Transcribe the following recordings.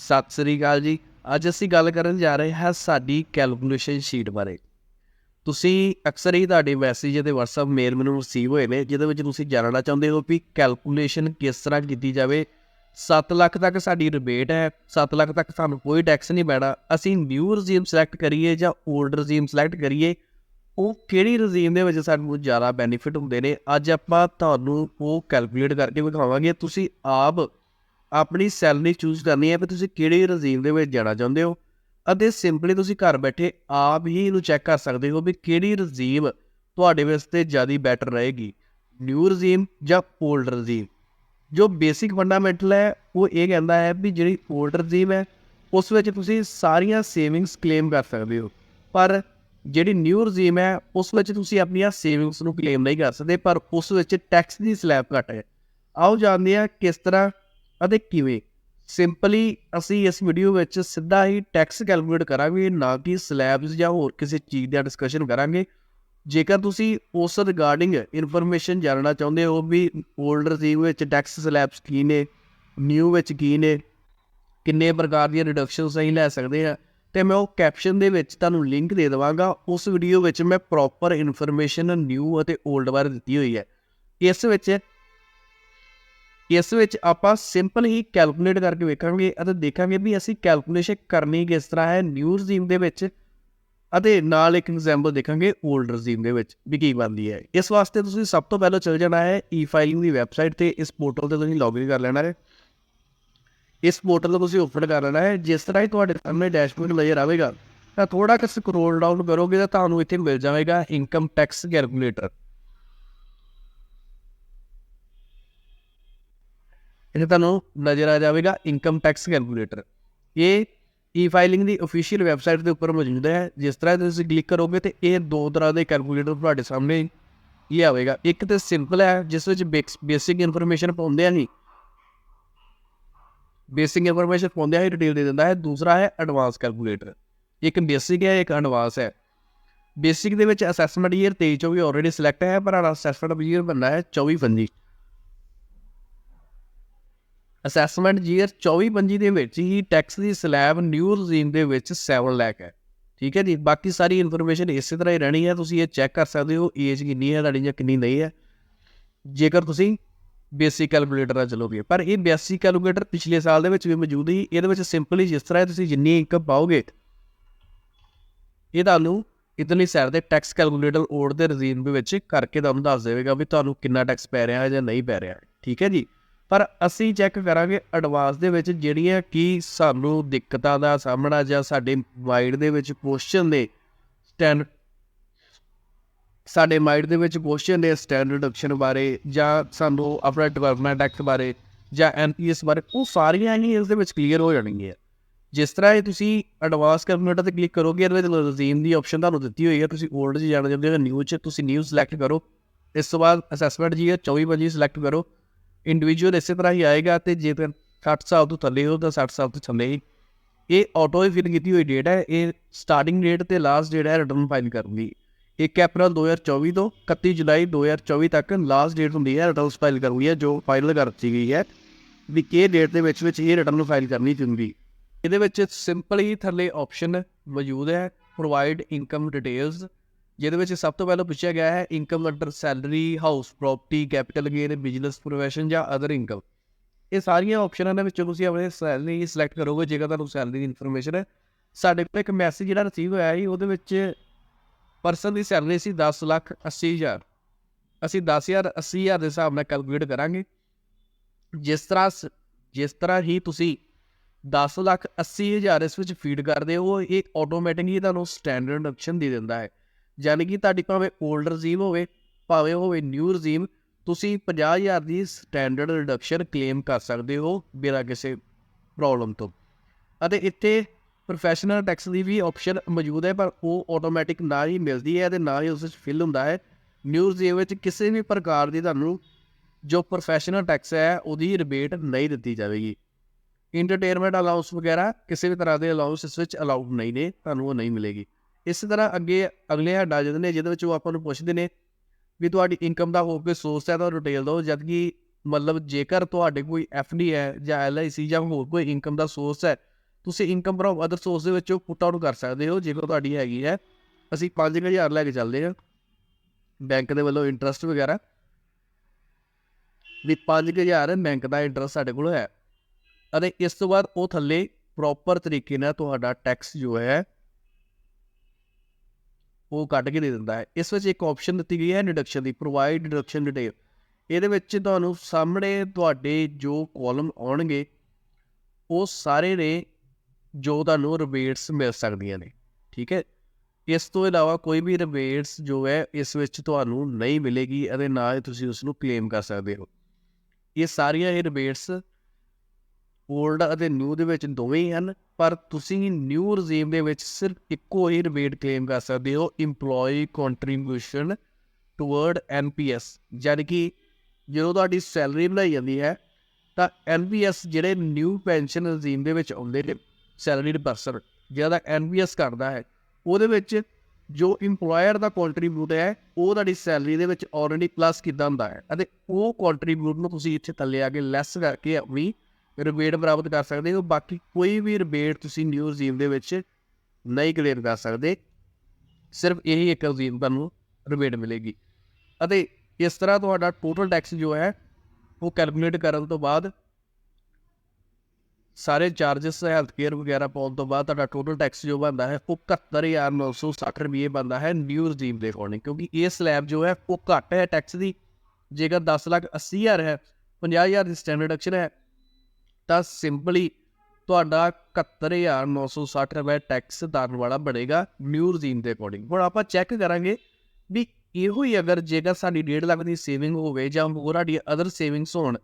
ਸਤਿ ਸ੍ਰੀ ਅਕਾਲ ਜੀ। ਅੱਜ ਅਸੀਂ ਗੱਲ ਕਰਨ ਜਾ ਰਹੇ ਹਾਂ ਸਾਡੀ ਕੈਲਕੂਲੇਸ਼ਨ ਸ਼ੀਟ ਬਾਰੇ। ਤੁਸੀਂ ਅਕਸਰ ਹੀ ਤੁਹਾਡੇ ਮੈਸੇਜ ਅਤੇ WhatsApp ਮੇਲ ਮੈਨੂੰ ਰਿਸੀਵ ਹੋਏ ਨੇ, ਜਿਹਦੇ ਵਿੱਚ ਤੁਸੀਂ ਜਾਣਨਾ ਚਾਹੁੰਦੇ ਹੋ ਵੀ ਕੈਲਕੂਲੇਸ਼ਨ ਕਿਸ ਤਰ੍ਹਾਂ ਕੀਤੀ ਜਾਵੇ। 7 ਲੱਖ ਤੱਕ ਸਾਡੀ ਰਿਬੇਟ ਹੈ 7 ਲੱਖ ਤੱਕ ਸਾਨੂੰ ਕੋਈ ਟੈਕਸ ਨਹੀਂ ਪੈਣਾ। ਅਸੀਂ ਨਿਊ ਰਜੀਮ ਸਿਲੈਕਟ ਕਰੀਏ ਜਾਂ 올ਡ ਰਜੀਮ ਸਿਲੈਕਟ ਕਰੀਏ, ਉਹ ਕਿਹੜੀ ਰਜੀਮ ਦੇ ਵਿੱਚ ਸਾਨੂੰ ਜ਼ਿਆਦਾ ਬੈਨੀਫਿਟ ਹੁੰਦੇ ਨੇ? ਅੱਜ ਆਪਾਂ ਤੁਹਾਨੂੰ ਉਹ ਕੈਲਕੂਲੇਟ ਕਰਕੇ ਵਿਖਾਵਾਂਗੇ। ਤੁਸੀਂ ਆਪ ਆਪਣੀ ਸੈਲਰੀ ਚੂਜ਼ ਕਰਨੀ ਹੈ ਵੀ ਤੁਸੀਂ ਕਿਹੜੇ ਰਜੀਮ ਦੇ ਵਿੱਚ ਜਾਣਾ ਚਾਹੁੰਦੇ ਹੋ? ਅਤੇ ਸਿੰਪਲੀ ਤੁਸੀਂ ਘਰ ਬੈਠੇ ਆਪ ਹੀ ਇਹਨੂੰ ਚੈੱਕ ਕਰ ਸਕਦੇ ਹੋ ਵੀ ਕਿਹੜੀ ਰਜੀਮ ਤੁਹਾਡੇ ਵਾਸਤੇ ਜ਼ਿਆਦਾ ਬੈਟਰ ਰਹੇਗੀ। ਨਿਊ ਰਜੀਮ ਜਾਂ 올ਡ ਰਜੀਮ ਜੋ ਬੇਸਿਕ ਫੰਡਾਮੈਂਟਲ ਹੈ, ਉਹ ਇਹ ਕਹਿੰਦਾ ਹੈ ਵੀ ਜਿਹੜੀ 올ਡ ਰਜੀਮ ਹੈ, ਉਸ ਵਿੱਚ ਤੁਸੀਂ ਸਾਰੀਆਂ ਸੇਵਿੰਗਸ ਕਲੇਮ ਕਰ ਸਕਦੇ ਹੋ। ਪਰ ਜਿਹੜੀ ਨਿਊ ਰਜੀਮ ਹੈ, ਉਸ ਵਿੱਚ ਤੁਸੀਂ ਆਪਣੀਆਂ ਸੇਵਿੰਗਸ ਨੂੰ ਕਲੇਮ ਨਹੀਂ ਕਰ ਸਕਦੇ, ਪਰ ਉਸ ਵਿੱਚ ਟੈਕਸ ਦੀ ਸਲੈਬ ਘੱਟ ਹੈ। ਆਓ ਜਾਣਦੇ ਹਾਂ ਕਿਸ ਤਰ੍ਹਾਂ ਅਤੇ ਕਿਵੇਂ? ਸਿੰਪਲੀ ਅਸੀਂ ਇਸ ਵੀਡੀਓ ਵਿੱਚ ਸਿੱਧਾ ਹੀ ਟੈਕਸ ਕੈਲਕੂਲੇਟ ਕਰਾਂਗੇ, ਨਾ ਕਿ ਸਲੈਬਸ ਜਾਂ ਹੋਰ ਕਿਸੇ ਚੀਜ਼ ਦਾ ਡਿਸਕਸ਼ਨ ਕਰਾਂਗੇ। ਜੇਕਰ ਤੁਸੀਂ ਉਸ ਰਿਗਾਰਡਿੰਗ ਇਨਫੋਰਮੇਸ਼ਨ ਜਾਣਨਾ ਚਾਹੁੰਦੇ ਹੋ ਵੀ 올ਡ ਰਜੀਮ ਵਿੱਚ ਟੈਕਸ ਸਲੈਬਸ ਕੀ ਨੇ ਨਿਊ ਵਿੱਚ ਕੀ ਨੇ, ਕਿੰਨੇ ਪ੍ਰਕਾਰ ਦੀਆਂ ਰਿਡਕਸ਼ਨਸ ਅਸੀਂ ਲੈ ਸਕਦੇ ਆ ਤੇ ਮੈਂ ਉਹ ਕੈਪਸ਼ਨ ਦੇ ਵਿੱਚ ਤੁਹਾਨੂੰ ਲਿੰਕ ਦੇ ਦੇਵਾਂਗਾ। ਉਸ ਵੀਡੀਓ ਵਿੱਚ ਮੈਂ ਪ੍ਰੋਪਰ ਇਨਫੋਰਮੇਸ਼ਨ ਨਿਊ ਅਤੇ 올ਡ ਬਾਰੇ ਦਿੱਤੀ ਹੋਈ ਹੈ। ਇਸ ਵਿੱਚ ਇਸ ਵਿੱਚ ਆਪਾਂ ਸਿੰਪਲ ਹੀ ਕੈਲਕੂਲੇਟ ਕਰਕੇ ਵੇਖਾਂਗੇ ਅਤੇ ਦੇਖਾਂਗੇ ਵੀ ਅਸੀਂ ਕੈਲਕੂਲੇਸ਼ਨ ਕਰਨੀ ਕਿਸ ਤਰ੍ਹਾਂ ਹੈ ਨਿਊ ਰਜੀਮ ਦੇ ਵਿੱਚ ਅਤੇ ਨਾਲ ਇੱਕ ਐਗਜ਼ਾਮਪਲ ਦੇਖਾਂਗੇ 올ਡ ਰਜੀਮ ਦੇ ਵਿੱਚ ਵੀ ਕੀ ਬਣਦੀ ਹੈ। ਇਸ ਵਾਸਤੇ ਤੁਸੀਂ ਸਭ ਤੋਂ ਪਹਿਲਾਂ ਚਲ ਜਾਣਾ ਹੈ ਈ ਫਾਈਲਿੰਗ ਦੀ ਵੈਬਸਾਈਟ ਤੇ, ਇਸ ਪੋਰਟਲ ਤੇ ਤੁਸੀਂ ਲੌਗਇਨ ਕਰ ਲੈਣਾ ਹੈ। ਇਸ ਪੋਰਟਲ ਨੂੰ ਤੁਸੀਂ ਓਪਨ ਕਰ ਲੈਣਾ ਹੈ। ਜਿਸ ਤਰ੍ਹਾਂ ਹੀ ਤੁਹਾਡੇ ਸਾਹਮਣੇ ਡੈਸ਼ਬੋਰਡ ਨਜ਼ਰ ਆਵੇਗਾ, ਤਾਂ ਥੋੜਾ ਕਿ ਸਕਰੋਲ ਡਾਊਨ ਕਰੋਗੇ ਤਾਂ ਤੁਹਾਨੂੰ ਇੱਥੇ ਮਿਲ ਜਾਵੇਗਾ ਇਨਕਮ ਟੈਕਸ ਕੈਲਕੂਲੇਟਰ ਇਹ ਤੁਹਾਨੂੰ ਨਜ਼ਰ ਆ ਜਾਵੇਗਾ ਇਨਕਮ ਟੈਕਸ ਕੈਲਕੂਲੇਟਰ ਇਹ ਈ ਫਾਈਲਿੰਗ ਦੀ ਅਫੀਸ਼ੀਅਲ ਵੈਬਸਾਈਟ ਦੇ ਉੱਪਰ ਮੌਜੂਦ ਹੈ। ਜਿਸ ਤਰ੍ਹਾਂ ਤੁਸੀਂ ਕਲਿੱਕ ਕਰੋਗੇ ਤੇ ਇਹ ਦੋ ਤਰ੍ਹਾਂ ਦੇ ਕੈਲਕੂਲੇਟਰ ਤੁਹਾਡੇ ਸਾਹਮਣੇ ਇਹ ਆਵੇਗਾ। ਇੱਕ ਤੇ ਸਿੰਪਲ ਹੈ, ਜਿਸ ਵਿੱਚ ਬੇਸਿਕ ਇਨਫੋਰਮੇਸ਼ਨ ਪਾਉਂਦੇ ਆ ਹੀ ਬੇਸਿਕ ਇਨਫੋਰਮੇਸ਼ਨ ਪਾਉਂਦੇ ਆ ਹੀ ਡਿਟੇਲ ਦੇ ਦਿੰਦਾ ਹੈ। ਦੂਸਰਾ ਹੈ ਐਡਵਾਂਸ ਕੈਲਕੂਲੇਟਰ ਇੱਕ ਬੇਸਿਕ ਹੈ, ਇੱਕ ਐਡਵਾਂਸ ਹੈ। ਬੇਸਿਕ ਦੇ ਵਿੱਚ ਅਸੈਸਮੈਂਟ ਈਅਰ 23 24 ਆਲਰੇਡੀ ਸਿਲੈਕਟ ਹੈ, ਪਰ ਅਸੈਸਮੈਂਟ ਈਅਰ ਬੰਦਾ ਹੈ 24 25 ਅਸੈਸਮੈਂਟ ਜੀਅਰ 24 25 ਦੇ ਵਿੱਚ ਹੀ ਟੈਕਸ ਦੀ ਸਲੈਬ ਨਿਊ ਰਜੀਮ ਦੇ ਵਿੱਚ 7 ਲੱਖ ਹੈ। ਠੀਕ ਹੈ ਜੀ? ਬਾਕੀ ਸਾਰੀ ਇਨਫੋਰਮੇਸ਼ਨ ਇਸੇ ਤਰ੍ਹਾਂ ਹੀ ਰਹਿਣੀ ਹੈ। ਤੁਸੀਂ ਇਹ ਚੈੱਕ ਕਰ ਸਕਦੇ ਹੋ ਏਜ ਕਿੰਨੀ ਹੈ, ਤੁਹਾਡੀ ਜਾਂ ਕਿੰਨੀ ਨਹੀਂ ਹੈ। ਜੇਕਰ ਤੁਸੀਂ ਬੇਸਿਕ ਕੈਲਕੂਲੇਟਰ ਨਾਲ ਚਲੋਗੇ। ਪਰ ਇਹ ਬੇਸਿਕ ਕੈਲਕੂਲੇਟਰ ਪਿਛਲੇ ਸਾਲ ਦੇ ਵਿੱਚ ਵੀ ਮੌਜੂਦ ਸੀ। ਇਹਦੇ ਵਿੱਚ ਸਿੰਪਲੀ ਜਿਸ ਤਰ੍ਹਾਂ ਤੁਸੀਂ ਜਿੰਨੀ ਇਨਕਮ ਪਾਓਗੇ, ਇਹ ਤੁਹਾਨੂੰ ਇਤਨੀ ਸੈਰ ਦੇ ਟੈਕਸ ਕੈਲਕੂਲੇਟਰ ਓਡ ਦੇ ਰਜੀਮ ਦੇ ਵਿੱਚ ਕਰਕੇ ਤੁਹਾਨੂੰ ਦੱਸ ਦੇਵੇਗਾ ਵੀ ਤੁਹਾਨੂੰ ਕਿੰਨਾ ਟੈਕਸ ਪੈ ਰਿਹਾ ਹੈ ਜਾਂ ਨਹੀਂ ਪੈ ਰਿਹਾ। ਠੀਕ ਹੈ ਜੀ? ਪਰ ਅਸੀਂ ਚੈੱਕ ਕਰਾਂਗੇ ਐਡਵਾਂਸ ਦੇ ਵਿੱਚ ਜਿਹੜੀਆਂ ਕੀ ਸਾਨੂੰ ਦਿੱਕਤਾਂ ਦਾ ਸਾਹਮਣਾ ਜਾਂ ਸਾਡੇ ਮਾਈਂਡ ਦੇ ਵਿੱਚ ਕੁਐਸਚਨ ਦੇ ਸਟੈਂਡ ਸਾਡੇ ਮਾਈਂਡ ਦੇ ਵਿੱਚ ਕੁਐਸਚਨ ਦੇ ਸਟੈਂਡਰਡ ਆਪਸ਼ਨ ਬਾਰੇ ਜਾਂ ਸਾਨੂੰ ਆਪਣਾ ਡਿਵੈਲਪਮੈਂਟ ਐਕਟ ਬਾਰੇ ਜਾਂ ਐਨਪੀਐਸ ਬਾਰੇ, ਉਹ ਸਾਰੀਆਂ ਹੀ ਇਸ ਦੇ ਵਿੱਚ ਕਲੀਅਰ ਹੋ ਜਾਣਗੀਆਂ। ਜਿਸ ਤਰ੍ਹਾਂ ਇਹ ਤੁਸੀਂ ਐਡਵਾਂਸ ਕੰਪਿਊਟਰ ਤੇ ਕਲਿੱਕ ਕਰੋਗੇ, ਇਹਦੇ ਵਿੱਚ ਰਜ਼ੀਮ ਦੀ ਆਪਸ਼ਨ ਤੁਹਾਨੂੰ ਦਿੱਤੀ ਹੋਈ ਹੈ, ਤੁਸੀਂ 올ਡ 'ਚ ਜਾਣਾ ਚਾਹੁੰਦੇ ਹੋ ਨਿਊ 'ਚ, ਤੁਸੀਂ ਨਿਊ ਸਿਲੈਕਟ ਕਰੋ। ਇਸ ਤੋਂ ਬਾਅਦ ਅਸੈਸਮੈਂਟ ਜੀ 24 25 ਸਿਲੈਕਟ ਕਰੋ। ਇੰਡੀਵਿਜੂਅਲ ਇਸੇ ਤਰ੍ਹਾਂ ਹੀ ਆਏਗਾ ਤੇ ਜੇਕਰ 60 ਸਾਲ ਤੋਂ ਥੱਲੇ ਹੋ ਤਾਂ 60 ਸਾਲ ਤੋਂ ਥੱਲੇ ਹੀ। ਇਹ ਆਟੋ ਹੀ ਫਿਲ ਕੀਤੀ ਹੋਈ ਡੇਟ ਹੈ, ਇਹ ਸਟਾਰਟਿੰਗ ਡੇਟ ਤੇ ਲਾਸਟ ਡੇਟ ਹੈ ਰਿਟਰਨ ਫਾਈਲ ਕਰਨ ਦੀ। 1 ਅਪ੍ਰੈਲ 2024 ਤੋਂ 31 ਜੁਲਾਈ 2024 ਤੱਕ ਲਾਸਟ ਡੇਟ ਹੁੰਦੀ ਹੈ ਰਿਟਰਨ ਫਾਈਲ ਕਰਨੀ ਹੈ, ਜੋ ਫਾਈਨਲ ਕਰ ਦਿੱਤੀ ਗਈ ਹੈ। ਵੀ ਕਿਹ ਡੇਟ ਦੇ ਵਿੱਚ ਵਿੱਚ ਇਹ ਰਿਟਰਨ ਫਾਈਲ ਕਰਨੀ ਚਾਹੀਦੀ ਇਹਦੇ ਵਿੱਚ ਸਿੰਪਲ ਹੀ ਥੱਲੇ ਆਪਸ਼ਨ ਮੌਜੂਦ ਹੈ ਪ੍ਰੋਵਾਈਡ ਇਨਕਮ ਡਿਟੇਲਸ ਜਿਹਦੇ ਵਿੱਚ ਸਭ ਤੋਂ ਪਹਿਲਾਂ ਪੁੱਛਿਆ ਗਿਆ ਹੈ income under salary house property capital gain business profession ਜਾਂ ਅਦਰ ਇਨਕਮ ਇਹ ਸਾਰੀਆਂ ਆਪਸ਼ਨਾਂ ਦੇ ਵਿੱਚੋਂ ਤੁਸੀਂ ਆਪਣੇ ਸੈਲਰੀ ਸਿਲੈਕਟ ਕਰੋਗੇ, ਜੇਕਰ ਤੁਹਾਨੂੰ ਸੈਲਰੀ ਦੀ ਇਨਫੋਰਮੇਸ਼ਨ ਹੈ। ਸਾਡੇ ਕੋਲ ਇੱਕ ਮੈਸੇਜ ਜਿਹੜਾ ਰਿਸੀਵ ਹੋਇਆ ਸੀ ਉਹਦੇ ਵਿੱਚ ਪਰਸਨ ਦੀ ਸੈਲਰੀ ਸੀ 10 ਲੱਖ 80 ਹਜ਼ਾਰ। ਅਸੀਂ 10000 80 ਹਜ਼ਾਰ ਦੇ ਹਿਸਾਬ ਨਾਲ ਕੈਲਕੂਲੇਟ ਕਰਾਂਗੇ। ਜਿਸ ਤਰ੍ਹਾਂ ਜਿਸ ਤਰ੍ਹਾਂ ਹੀ ਤੁਸੀਂ 10 ਲੱਖ 80 ਹਜ਼ਾਰ ਇਸ ਵਿੱਚ ਫੀਡ ਕਰਦੇ ਹੋ, ਇਹ ਆਟੋਮੈਟਿਕਲੀ ਤੁਹਾਨੂੰ ਸਟੈਂਡਰਡ ਆਪਸ਼ਨ ਦੇ ਦਿੰਦਾ ਹੈ। ਯਾਨੀ ਕਿ ਤੁਹਾਡੀ ਭਾਵੇਂ 올ਡ ਰਜੀਮ ਹੋਵੇ, ਭਾਵੇਂ ਹੋਵੇ ਨਿਊ ਰਜੀਮ ਤੁਸੀਂ 50000 ਦੀ ਸਟੈਂਡਰਡ ਰਿਡਕਸ਼ਨ ਕਲੇਮ ਕਰ ਸਕਦੇ ਹੋ ਬਿਨਾਂ ਕਿਸੇ ਪ੍ਰੋਬਲਮ ਤੋਂ। ਅਤੇ ਇੱਥੇ ਪ੍ਰੋਫੈਸ਼ਨਲ ਟੈਕਸ ਦੀ ਵੀ ਆਪਸ਼ਨ ਮੌਜੂਦ ਹੈ, ਪਰ ਉਹ ਆਟੋਮੈਟਿਕ ਨਾ ਹੀ ਮਿਲਦੀ ਹੈ ਤੇ ਨਾ ਹੀ ਉਸ ਵਿੱਚ ਫਿਲ ਹੁੰਦਾ ਹੈ। ਨਿਊ ਰਜੀਮ ਵਿੱਚ ਕਿਸੇ ਵੀ ਪ੍ਰਕਾਰ ਦੀ ਤੁਹਾਨੂੰ ਜੋ ਪ੍ਰੋਫੈਸ਼ਨਲ ਟੈਕਸ ਹੈ, ਉਹਦੀ ਰਿਬੇਟ ਨਹੀਂ ਦਿੱਤੀ ਜਾਵੇਗੀ। ਇੰਟਰਟੇਨਮੈਂਟ ਅਲਾਉਂਸ ਵਗੈਰਾ ਕਿਸੇ ਵੀ ਤਰ੍ਹਾਂ ਦੇ ਅਲਾਉਂਸ ਇਸ ਵਿੱਚ ਅਲਾਉਡ ਨਹੀਂ ਨੇ, ਤੁਹਾਨੂੰ ਉਹ ਨਹੀਂ ਮਿਲੇਗੀ। ਇਸੇ ਤਰ੍ਹਾਂ ਅੱਗੇ ਅਗਲੇ ਹੈਡਾ ਜਿਹਦੇ ਨੇ, ਜਿਹਦੇ ਵਿੱਚ ਉਹ ਆਪਾਂ ਨੂੰ ਪੁੱਛਦੇ ਨੇ ਵੀ ਤੁਹਾਡੀ ਇਨਕਮ ਦਾ ਹੋਰ ਕੋਈ ਸੋਰਸ ਹੈ ਤਾਂ ਡਿਟੇਲ ਦਿਓ, ਜਦ ਕਿ ਮਤਲਬ ਜੇਕਰ ਤੁਹਾਡੇ ਕੋਈ ਡੀ ਹੈ ਜਾਂ ਐਲਆਈਸੀ ਜਾਂ ਹੋਰ ਕੋਈ ਇਨਕਮ ਦਾ ਸੋਰਸ ਹੈ, ਤੁਸੀਂ ਇਨਕਮ ਫਰੋਮ ਅਦਰ ਸੋਰਸ ਦੇ ਵਿੱਚੋਂ ਪੁੱਟ ਆਊਟ ਕਰ ਸਕਦੇ ਹੋ, ਜੇਕਰ ਤੁਹਾਡੀ ਹੈਗੀ ਹੈ। ਅਸੀਂ 5000 ਲੈ ਕੇ ਚੱਲਦੇ ਹਾਂ ਬੈਂਕ ਦੇ ਵੱਲੋਂ ਇੰਟਰਸਟ ਵਗੈਰਾ। ਵੀ 5000 ਬੈਂਕ ਦਾ ਇੰਟਰਸਟ ਸਾਡੇ ਕੋਲ ਹੈ। ਅਤੇ ਇਸ ਤੋਂ ਬਾਅਦ ਉਹ ਥੱਲੇ ਪ੍ਰੋਪਰ ਤਰੀਕੇ ਨਾਲ ਤੁਹਾਡਾ ਟੈਕਸ ਜੋ ਹੈ ਉਹ ਕੱਢ ਕੇ ਦੇ ਦਿੰਦਾ ਹੈ। ਇਸ ਵਿੱਚ ਇੱਕ ਆਪਸ਼ਨ ਦਿੱਤੀ ਗਈ ਹੈ ਡਿਡਕਸ਼ਨ ਦੀ ਪ੍ਰੋਵਾਈਡ ਡਿਡਕਸ਼ਨ ਡਿਟੇਲ ਇਹਦੇ ਵਿੱਚ ਤੁਹਾਨੂੰ ਸਾਹਮਣੇ ਤੁਹਾਡੇ ਜੋ ਕਾਲਮ ਆਉਣਗੇ, ਉਹ ਸਾਰੇ ਨੇ ਜੋ ਤੁਹਾਨੂੰ ਰਿਬੇਟਸ ਮਿਲ ਸਕਦੀਆਂ ਨੇ। ਠੀਕ ਹੈ? ਇਸ ਤੋਂ ਇਲਾਵਾ ਕੋਈ ਵੀ ਰਿਬੇਟਸ ਜੋ ਹੈ, ਇਸ ਵਿੱਚ ਤੁਹਾਨੂੰ ਨਹੀਂ ਮਿਲੇਗੀ ਅਤੇ ਨਾ ਹੀ ਤੁਸੀਂ ਉਸ ਨੂੰ ਕਲੇਮ ਕਰ ਸਕਦੇ ਹੋ। ਇਹ ਸਾਰੀਆਂ ਇਹ ਰਿਬੇਟਸ 올ਡ ਅਤੇ ਨਿਊ ਦੇ ਵਿੱਚ ਦੋਵੇਂ ਹੀ ਹਨ, ਪਰ ਤੁਸੀਂ ਨਿਊ ਰਜੀਮ ਦੇ ਵਿੱਚ ਸਿਰਫ ਇੱਕੋ ਹੀ ਰਿਬੇਟ ਕਲੇਮ ਕਰ ਸਕਦੇ ਹੋ, EMPLOYEE ਕੰਟਰੀਬਿਊਸ਼ਨ ਟੁਵਰਡ NPS ਯਾਨੀ ਕਿ ਜਦੋਂ ਤੁਹਾਡੀ ਸੈਲਰੀ ਬਣਾਈ ਜਾਂਦੀ ਹੈ, ਤਾਂ NPS ਜਿਹੜੇ ਨਿਊ ਪੈਨਸ਼ਨ ਰਜੀਮ ਦੇ ਵਿੱਚ ਆਉਂਦੇ ਨੇ ਸੈਲਰੀਡ ਪਰਸਨ ਜਿਹੜਾ NPS ਕਰਦਾ ਹੈ, ਉਹਦੇ ਵਿੱਚ ਜੋ EMPLOYER ਦਾ ਕੰਟਰੀਬਿਊਟ ਹੈ, ਉਹ ਤੁਹਾਡੀ ਸੈਲਰੀ ਦੇ ਵਿੱਚ ਆਲਰੇਡੀ ਪਲੱਸ ਕੀਤਾ ਹੁੰਦਾ ਹੈ, ਅਤੇ ਉਹ ਕੰਟਰੀਬਿਊਟ ਨੂੰ ਤੁਸੀਂ ਇੱਥੇ ਥੱਲੇ ਆ ਕੇ ਲੈਸ ਕਰਕੇ ਆਪਣੀ ਰਿਬੇਟ ਪ੍ਰਾਪਤ ਕਰ ਸਕਦੇ ਹੋ। ਬਾਕੀ ਕੋਈ ਵੀ ਰਿਬੇਟ ਤੁਸੀਂ ਨਿਊ ਰਜੀਮ ਦੇ ਵਿੱਚ ਨਹੀਂ ਕਲੀਅਰ ਕਰ ਸਕਦੇ। ਸਿਰਫ ਇਹੀ ਇੱਕ ਰਜੀਮ ਤੁਹਾਨੂੰ ਰਿਬੇਟ ਮਿਲੇਗੀ। ਅਤੇ ਇਸ ਤਰ੍ਹਾਂ ਤੁਹਾਡਾ ਟੋਟਲ ਟੈਕਸ ਜੋ ਹੈ, ਉਹ ਕੈਲਕੂਲੇਟ ਕਰਨ ਤੋਂ ਬਾਅਦ ਸਾਰੇ ਚਾਰजेस ਹੈਲਥ ਕੇਅਰ ਵਗੈਰਾ ਪਾਉਣ ਤੋਂ ਬਾਅਦ ਤੁਹਾਡਾ ਟੋਟਲ ਟੈਕਸ ਜੋ ਬਣਦਾ ਹੈ, ਉਹ 71960 ਰੁਪਏ ਬਣਦਾ ਹੈ ਨਿਊ ਰਜੀਮ ਦੇ ਅਕੋਰਡਿੰਗ ਕਿਉਂਕਿ ਇਹ ਸਲੈਬ ਜੋ ਹੈ, ਉਹ ਘੱਟ ਹੈ ਟੈਕਸ ਦੀ। ਜੇਕਰ 10 ਲੱਖ 80 ਹਜ਼ਾਰ ਹੈ 50000 ਦੀ ਸਟੈਂਡਰਡ ਐਕਸ਼ਨ ਹੈ ਤਾਂ ਸਿੰਪਲੀ ਤੁਹਾਡਾ 71960 ਰੁਪਏ ਟੈਕਸ ਦਾਰਨ ਵਾਲਾ ਬਣੇਗਾ ਨਿਊ ਰਜੀਮ ਦੇ ਅਕੋਰਡਿੰਗ ਹੁਣ ਆਪਾਂ ਚੈੱਕ ਕਰਾਂਗੇ ਵੀ ਇਹੋ ਹੀ ਅਗਰ ਜੇਕਰ ਸਾਡੀ 1.5 ਲੱਖ ਦੀ ਸੇਵਿੰਗ ਹੋਵੇ ਜਾਂ ਹੋਰ ਸਾਡੀ ਅਦਰ ਸੇਵਿੰਗਸ ਹੋਣ,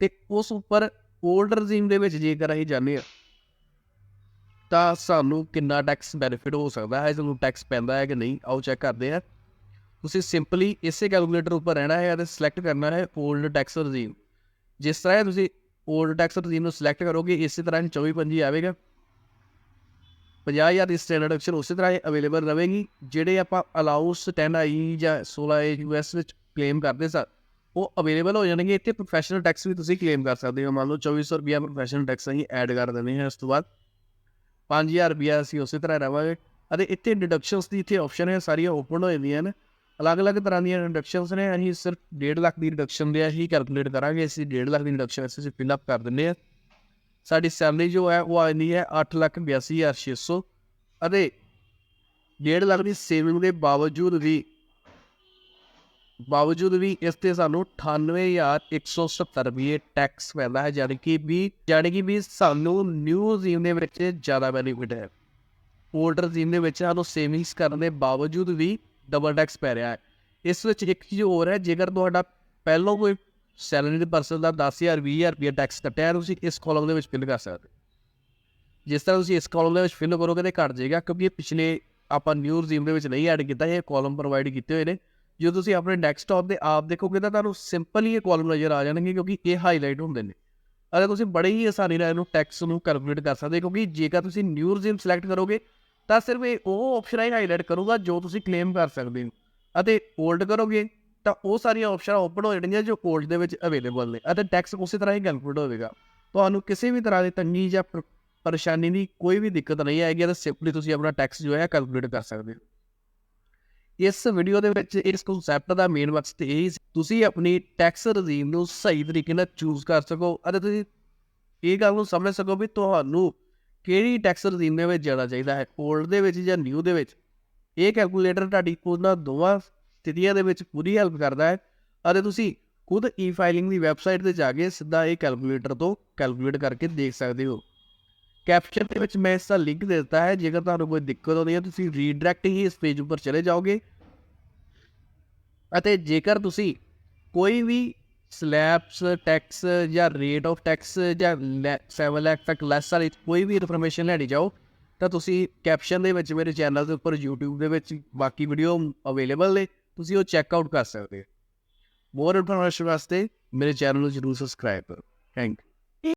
ਤੇ ਉਸ ਉੱਪਰ 올ਡ ਰਜੀਮ ਦੇ ਵਿੱਚ ਜੇਕਰ ਅਸੀਂ ਜਾਂਦੇ ਆ ਤਾਂ ਸਾਨੂੰ ਕਿੰਨਾ ਟੈਕਸ ਬੈਨੀਫਿਟ ਹੋ ਸਕਦਾ ਹੈ, ਸਾਨੂੰ ਟੈਕਸ ਪੈਂਦਾ ਹੈ ਕਿ ਨਹੀਂ, ਆਓ ਚੈੱਕ ਕਰਦੇ ਹਾਂ। ਤੁਸੀਂ ਸਿੰਪਲੀ ਇਸੇ ਕੈਲਕੂਲੇਟਰ ਉੱਪਰ ਰਹਿਣਾ ਹੈ ਅਤੇ ਸਿਲੈਕਟ ਕਰਨਾ ਹੈ 올ਡ ਟੈਕਸ ਰਜੀਮ ਜਿਸ ਤਰ੍ਹਾਂ ਤੁਸੀਂ ਓਲਡ ਟੈਕਸ ਰਜੀਮ ਨੂੰ ਸਿਲੈਕਟ ਕਰੋਗੇ, ਇਸੇ ਤਰ੍ਹਾਂ 24 25 ਆਵੇਗਾ। 50000 ਦੀ ਸਟੈਂਡਰਡ ਐਕਸ਼ਨ ਉਸੇ ਤਰ੍ਹਾਂ ਅਵੇਲੇਬਲ ਰਹੇਗੀ, ਜਿਹੜੇ ਆਪਾਂ ਅਲਾਉਸ 10 ਆਈ ਜਾਂ 16 ਯੂਐਸ ਵਿੱਚ ਕਲੇਮ ਕਰਦੇ ਸਾਂ, ਉਹ ਅਵੇਲੇਬਲ ਹੋ ਜਾਣਗੇ। ਇੱਥੇ ਪ੍ਰੋਫੈਸ਼ਨਲ ਟੈਕਸ ਵੀ ਤੁਸੀਂ ਕਲੇਮ ਕਰ ਸਕਦੇ ਹੋ। ਮੰਨ ਲਓ 2400 ਰੁਪਿਆ ਪ੍ਰੋਫੈਸ਼ਨਲ ਟੈਕਸ ਅਸੀਂ ਐਡ ਕਰ ਦਿੰਦੇ ਹਾਂ ਇਸ ਤੋਂ ਬਾਅਦ। 5000 ਰੁਪਿਆ ਅਸੀਂ ਉਸੇ ਤਰ੍ਹਾਂ ਰਵਾਂਗੇ। ਅਤੇ ਇੱਥੇ ਡਿਡਕਸ਼ਨਸ ਦੀ ਇੱਥੇ ਆਪਸ਼ਨ ਹੈ, ਸਾਰੀਆਂ ਓਪਨ ਹੋ ਜਾਂਦੀਆਂ ਨੇ ਅਲੱਗ-ਅਲੱਗ ਤਰ੍ਹਾਂ ਦੀਆਂ ਰਿਡਕਸ਼ਨਸ ਨੇ, ਅਸੀਂ ਸਿਰਫ 1.5 ਲੱਖ ਦੀ ਰਿਡਕਸ਼ਨ ਦੇ ਅਸੀਂ ਕੈਲਕੂਲੇਟ ਕਰਾਂਗੇ, ਅਸੀਂ 1.5 ਲੱਖ ਦੀ ਰਿਡਕਸ਼ਨ ਅਸੀਂ ਫਿਲ ਅਪ ਕਰ ਦਿੰਦੇ ਹਾਂ। ਸਾਡੀ ਸੈਲਰੀ ਜੋ ਹੈ, ਉਹ ਆਉਂਦੀ ਹੈ 882600 ਅਤੇ 1.5 ਲੱਖ ਦੀ ਸੇਵਿੰਗ ਦੇ ਬਾਵਜੂਦ ਵੀ ਬਾਵਜੂਦ ਵੀ ਇਸ ਤੇ ਸਾਨੂੰ 98170 ਰੁਪਏ ਟੈਕਸ ਪੈਂਦਾ ਹੈ ਯਾਨੀ ਕਿ ਵੀ ਯਾਨੀ ਕਿ ਵੀ ਸਾਨੂੰ ਨਿਊ ਜ਼ੀਮ ਦੇ ਵਿੱਚ ਜ਼ਿਆਦਾ ਬੈਨੀਫਿਟ ਹੈ। 올ਡ ਜ਼ੀਮ ਦੇ ਵਿੱਚ ਸਾਨੂੰ ਸੇਵਿੰਗਸ ਕਰਨ ਦੇ ਬਾਵਜੂਦ ਵੀ ਡਬਲ ਟੈਕਸ ਪੈ ਰਿਹਾ ਹੈ। ਇਸ ਵਿੱਚ ਇੱਕ ਚੀਜ਼ ਹੋਰ ਹੈ, ਜੇਕਰ ਤੁਹਾਡਾ ਪਹਿਲਾਂ ਕੋਈ ਸੈਲਰੀ ਦੇ ਪਰਸਨ ਦਾ 10000 20000 ਰੁਪਏ ਟੈਕਸ ਕੱਟਿਆ, ਤੁਸੀਂ ਇਸ ਕਾਲਮ ਦੇ ਵਿੱਚ ਫਿਲ ਕਰ ਸਕਦੇ ਹੋ। ਜਿਸ ਤਰ੍ਹਾਂ ਤੁਸੀਂ ਇਸ ਕਾਲਮ ਦੇ ਵਿੱਚ ਫਿਲ ਕਰੋਗੇ ਤੇ ਘਟ ਜਾਏਗਾ, ਕਿਉਂਕਿ ਇਹ ਪਿਛਲੇ ਆਪਾਂ ਨਿਊ ਰਜੀਮ ਦੇ ਵਿੱਚ ਨਹੀਂ ਐਡ ਕੀਤਾ, ਇਹ ਕਾਲਮ ਪ੍ਰੋਵਾਈਡ ਕੀਤੇ ਹੋਏ ਨੇ। ਜੇ ਤੁਸੀਂ ਆਪਣੇ ਡੈਸਕਟਾਪ ਦੇ ਆਪ ਦੇਖੋਗੇ ਤਾਂ ਤੁਹਾਨੂੰ ਸਿੰਪਲ ਹੀ ਇਹ ਕਾਲਮ ਨਜ਼ਰ ਆ ਜਾਣਗੇ, ਕਿਉਂਕਿ ਇਹ ਹਾਈਲਾਈਟ ਹੁੰਦੇ ਨੇ। ਅਤੇ ਤੁਸੀਂ ਬੜੇ ਹੀ ਆਸਾਨੀ ਨਾਲ ਇਹਨੂੰ ਟੈਕਸ ਨੂੰ ਕੈਲਕੂਲੇਟ ਕਰ ਸਕਦੇ ਹੋ, ਕਿਉਂਕਿ ਜੇਕਰ ਤੁਸੀਂ ਨਿਊ ਰਜੀਮ ਸਿਲੈਕਟ ਕਰੋਗੇ ਤਾਂ ਸਿਰਫ ਇਹ ਉਹ ਆਪਸ਼ਨ ਹੀ ਹਾਈਲਾਈਟ ਕਰੂਗਾ ਜੋ ਤੁਸੀਂ ਕਲੇਮ ਕਰ ਸਕਦੇ ਹੋ। ਅਤੇ ਹੋਲਡ ਕਰੋਗੇ ਤਾਂ ਉਹ ਸਾਰੀਆਂ ਆਪਸ਼ਨਾਂ ਓਪਨ ਹੋ ਜਾਣਗੀਆਂ ਜੋ 올ਡ ਦੇ ਵਿੱਚ ਅਵੇਲੇਬਲ ਨੇ। ਅਤੇ ਟੈਕਸ ਉਸੇ ਤਰ੍ਹਾਂ ਹੀ ਕੈਲਕੂਲੇਟ ਹੋਵੇਗਾ। ਤੁਹਾਨੂੰ ਕਿਸੇ ਵੀ ਤਰ੍ਹਾਂ ਦੀ ਤੰਗੀ ਜਾਂ ਪਰੇਸ਼ਾਨੀ ਦੀ ਕੋਈ ਵੀ ਦਿੱਕਤ ਨਹੀਂ ਆਏਗੀ ਤਾਂ ਸਿੰਪਲੀ ਤੁਸੀਂ ਆਪਣਾ ਟੈਕਸ ਜੋ ਹੈ ਕੈਲਕੂਲੇਟ ਕਰ ਸਕਦੇ ਹੋ। ਇਸ ਵੀਡੀਓ ਦੇ ਵਿੱਚ ਇਸ ਕਨਸੈਪਟ ਦਾ ਮੇਨ ਮਕਸਦ ਇਹ ਹੀ ਤੁਸੀਂ ਆਪਣੀ ਟੈਕਸ ਰਜੀਮ ਨੂੰ ਸਹੀ ਤਰੀਕੇ ਨਾਲ ਚੂਜ਼ ਕਰ ਸਕੋ ਅਤੇ ਤੁਸੀਂ ਇਹ ਗੱਲ ਨੂੰ ਸਮਝ ਸਕੋ ਵੀ ਤੁਹਾਨੂੰ ਕਿਹੜੀ ਟੈਕਸ ਰਜੀਮ ਦੇ ਵਿੱਚ ਜਾਣਾ ਚਾਹੀਦਾ ਹੈ? 올ਡ ਦੇ ਵਿੱਚ ਜਾਂ ਨਿਊ ਦੇ ਵਿੱਚ? ਇਹ ਕੈਲਕੂਲੇਟਰ ਤੁਹਾਡੀ ਉਹਨਾਂ ਦੋਵਾਂ ਸਥਿਤੀਆਂ ਦੇ ਵਿੱਚ ਪੂਰੀ ਹੈਲਪ ਕਰਦਾ ਹੈ। ਅਤੇ ਤੁਸੀਂ ਖੁਦ ਈ ਫਾਈਲਿੰਗ ਦੀ ਵੈਬਸਾਈਟ ਤੇ ਜਾ ਕੇ ਸਿੱਧਾ ਇਹ ਕੈਲਕੂਲੇਟਰ ਤੋਂ ਕੈਲਕੂਲੇਟ ਕਰਕੇ ਦੇਖ ਸਕਦੇ ਹੋ। ਕੈਪਸ਼ਨ ਦੇ ਵਿੱਚ ਮੈਂ ਇਸ ਦਾ ਲਿੰਕ ਦੇ ਦਿੱਤਾ ਹੈ। ਜੇਕਰ ਤੁਹਾਨੂੰ ਕੋਈ ਦਿੱਕਤ ਆਉਂਦੀ ਹੈ, ਤੁਸੀਂ ਰੀਡਾਇਰੈਕਟ ਹੀ ਇਸ ਪੇਜ ਉੱਪਰ ਚਲੇ ਜਾਓਗੇ। ਅਤੇ ਜੇਕਰ ਤੁਸੀਂ ਕੋਈ ਵੀ ਸਲੈਬਸ ਟੈਕਸ ਜਾਂ ਰੇਟ ਆਫ ਟੈਕਸ ਜਾਂ 7 ਲੱਖ ਤੱਕ ਲੈਸ ਵਾਲੀ ਕੋਈ ਵੀ ਇਨਫੋਰਮੇਸ਼ਨ ਲੈਣੀ ਚਾਹੋ, ਤਾਂ ਤੁਸੀਂ ਕੈਪਸ਼ਨ ਦੇ ਵਿੱਚ ਮੇਰੇ ਚੈਨਲ ਦੇ ਉੱਪਰ, YouTube ਦੇ ਵਿੱਚ ਬਾਕੀ ਵੀਡੀਓ ਅਵੇਲੇਬਲ ਨੇ, ਤੁਸੀਂ ਉਹ ਚੈੱਕ ਆਊਟ ਕਰ ਸਕਦੇ ਹੋ। ਮੋਰ ਇਨਫੋਰਮੇਸ਼ਨ ਵਾਸਤੇ ਮੇਰੇ ਚੈਨਲ ਨੂੰ ਜਰੂਰ ਸਬਸਕ੍ਰਾਈਬ ਕਰੋ। ਥੈਂਕ